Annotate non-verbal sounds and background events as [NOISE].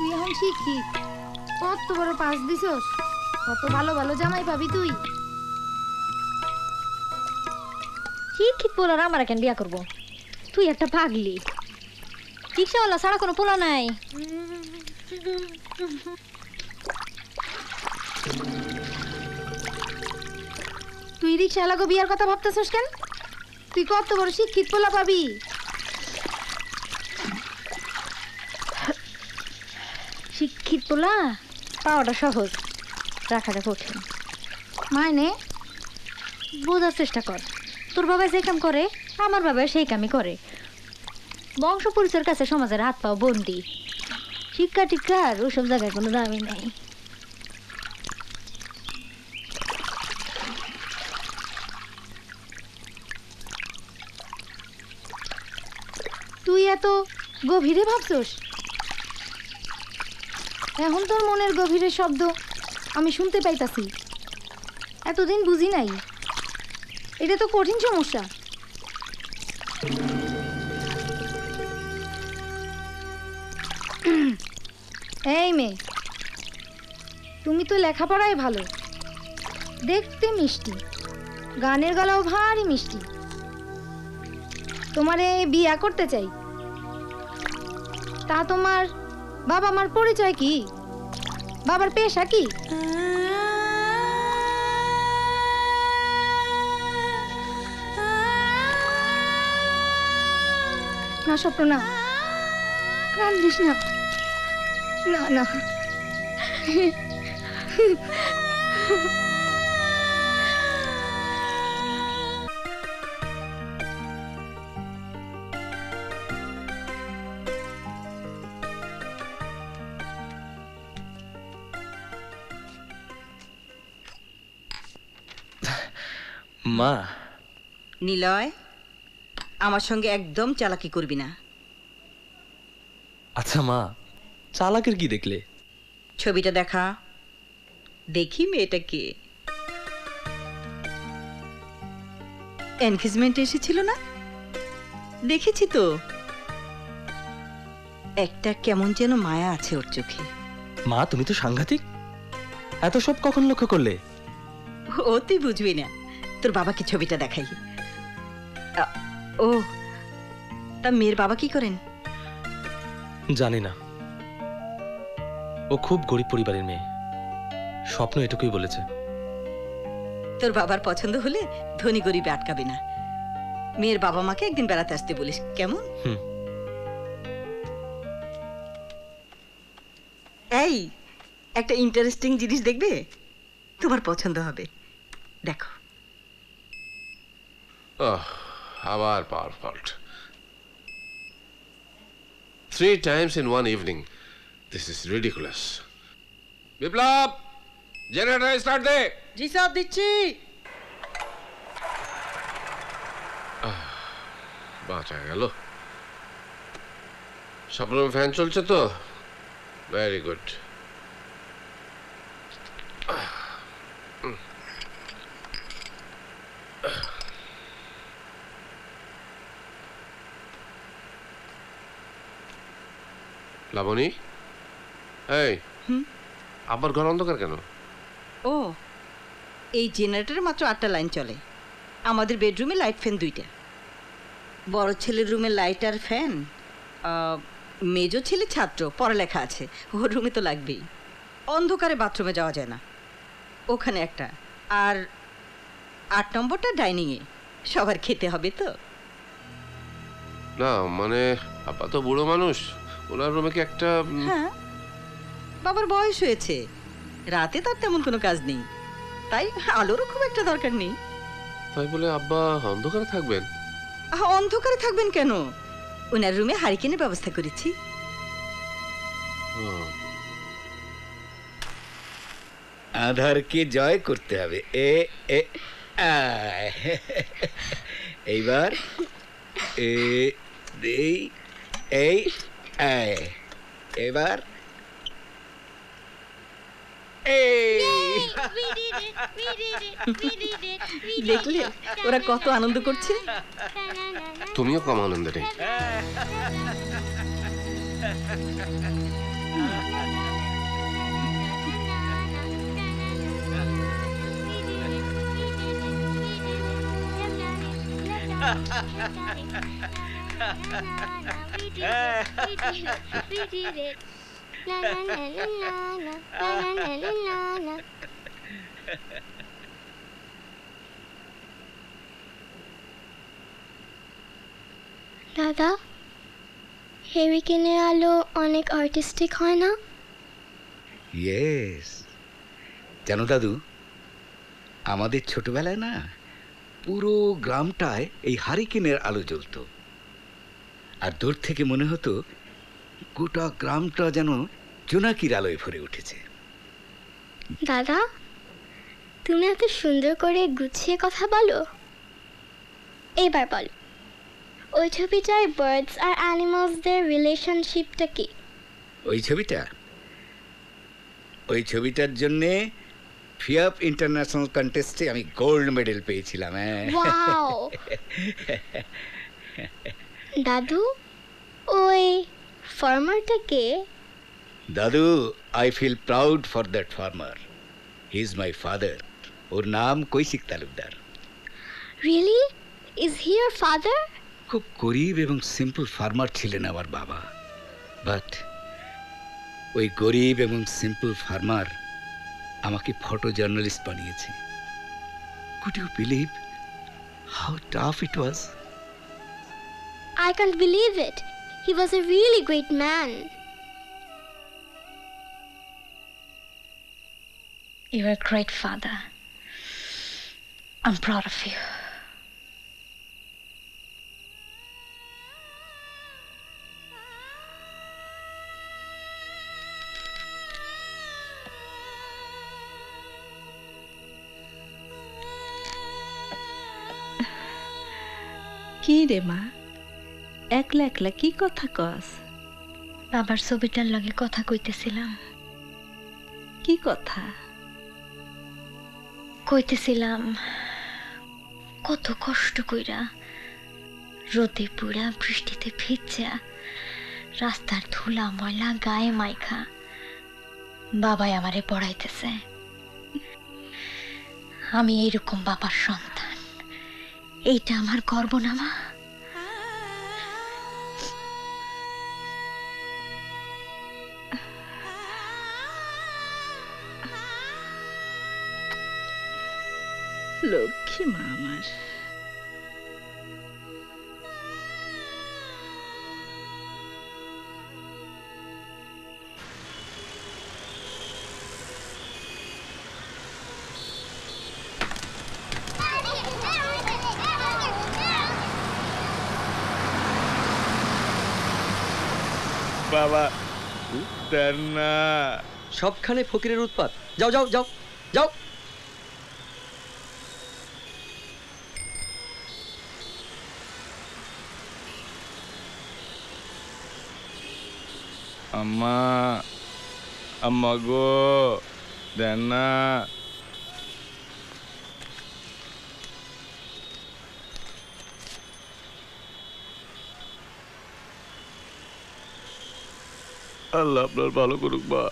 তুই এখন শিক্ষিত কত বড় পাস দিছস? কত ভালো ভালো জামাই পাবি তুই। শিক্ষিত পোলার আমার কেন বিয়া করব। তুই একটা পাগলি। রিক্সাওয়ালা ছাড়া কোনো পোলা নাই। তুই রিক্সা লাগো বিয়ার কথা ভাবতেছস কেন? তুই কত বড় শিক্ষিত পোলা পাবি? পোলা পাওয়াটা সহজ। রাখাটা কঠিন মাইনে, বোঝার চেষ্টা কর। তোর বাবা যে কাম করে, আমার বাবা সেই কামই করে। বংশ পরিচয়ের কাছে সমাজের হাত পাও বন্দি। শিক্ষা টিক্ষা টিক্ষার ওসব জায়গায় কোনো দামই নেই। তুই এত গভীরে ভাবছস? এখন তোর মনের গভীরের শব্দ আমি শুনতে পাইতাছি। এতদিন বুঝি নাই। এটা তো কঠিন সমস্যা। এই মেয়ে, তুমি তো লেখাপড়ায় ভালো। দেখতে মিষ্টি। গানের গলাও ভারী মিষ্টি। তোমারে বিয়া করতে চাই। তা তোমার বাবা আমার পরিচয় কি? বাবার পেশা কি? না স্বপ্ন না কান্দিস না না না। মা। নিলয় আমার সঙ্গে একদম চালাকি করবি না। আচ্ছা মা চালাকের কি দেখলে? ছবিটা দেখা। দেখি মেয়েটা কে। এনগেজমেন্ট এসেছিল না? দেখেছি তো। একটা কেমন যেন মায়া আছে ওর চোখে। মা তুমি তো সাংঘাতিক। এত সব কখন লক্ষ্য করলে? ও তুই বুঝবি না। তোর বাবাকে ছবিটা দেখাই। ও তা মেয়ের বাবা কি করেন? জানি না। ও খুব গরিব পরিবারের মেয়ে। স্বপ্ন এটুকুই বলেছে। তোর বাবার পছন্দ হলে ধনী গরিবে আটকাবে না। মেয়ের বাবা মাকে একদিন বেড়াতে আসতে বলিস কেমন? এই একটা ইন্টারেস্টিং জিনিস দেখবে? তোমার পছন্দ হবে। দেখো। Oh, আবার power fault Three times in one evening. This is ridiculous. Biplab generator start দে জি সব দিচ্ছি বাঁচা গেল স্বপ্ন ফ্যান চলছে তো ভেরি গুড লাবণী? এই আবার ঘর অন্ধকার কেন? ও এই জেনারেটরে মাত্র আটটা লাইন চলে। আমাদের বেডরুমে লাইট ফ্যান দুইটা। বড় ছেলের রুমে লাইট আর ফ্যান মেজো ছেলে ছাত্র পড়ালেখা আছে ওর রুমে তো লাগবেই। অন্ধকারে বাথরুমে যাওয়া যায় না। ওখানে একটা আর আট নম্বরটা ডাইনিংয়ে সবার খেতে হবে তো। না মানে আপা তো বুড়ো মানুষ। ওনার রুমে কি একটা হ্যাঁ। বাবার বয়স হয়েছে। রাতে তার তেমন কোনো কাজ নেই। তাই আলোরও খুব একটা দরকার নেই। তাই বলে আব্বা অন্ধকারে থাকবেন? আহ, অন্ধকারে থাকবেন কেন? ওনার রুমে হারিকেনের ব্যবস্থা করেছি। ও, আধারকে জয় করতে হবে। এ এ এইবার এ এই এই এবার এই দেখলে? ওরা কত আনন্দ করছে? তুমিও কম আনন্দ নেই দাদা হেরিকেনের আলো অনেক আর্টিস্টিক হয় না? ইয়েস জানো দাদু, আমাদের ছোটবেলায় না পুরো গ্রামটায় এই হারিকেনের আলো জ্বলতো। আর দূর থেকে মনে হতো গোটা গ্রামটা যেন জোনাকির আলোয় ভরে উঠেছে। দাদা তুমি এত সুন্দর করে গুছিয়ে কথা বলো। এবার বলো ওই ছবিটায় বার্ডস আর অ্যানিমালসদের রিলেশনশিপটা কি? ওই ছবিটা? ওই ছবিটার জন্যে ফিয়াপ ইন্টারন্যাশনাল কন্টেস্টে আমি গোল্ড মেডেল পেয়েছিলাম হ্যাঁ। ওয়াও [LAUGHS] দাদু ওই ফার্মারটাকে দাদু I feel proud for that farmer he is my father ওর নাম Kaushik Talukdar. Really is he your father খুব গরিব এবং সিম্পল ফার্মার ছিলেন আমার বাবা। বাট ওই গরিব এবং সিম্পল ফার্মার আমাকে ফটো জার্নালিস্ট বানিয়েছে। Could you believe how tough it was I can't believe it. He was a really great man. You're a great father. I'm proud of you. কি রে মা একলা একলা কি কথা কস? বাবার ছবিটার লগে কথা কইতেছিলাম। কি কথা? কইতেছিলাম কত কষ্ট কইরা রোদে পুরা বৃষ্টিতে ভিজা রাস্তার ধুলা ময়লা গায়ে মাইখা বাবাই আমারে পড়াইতেছে। আমি এইরকম বাবার সন্তান। এইটা আমার গর্ব না মা লক্ষ্মী মা আমার। বাবা দেন না। সবখানে ফকিরের উৎপাত। যাও যাও যাও যাও। গো দেন না আল্লাহ আপনার ভালো করুক বা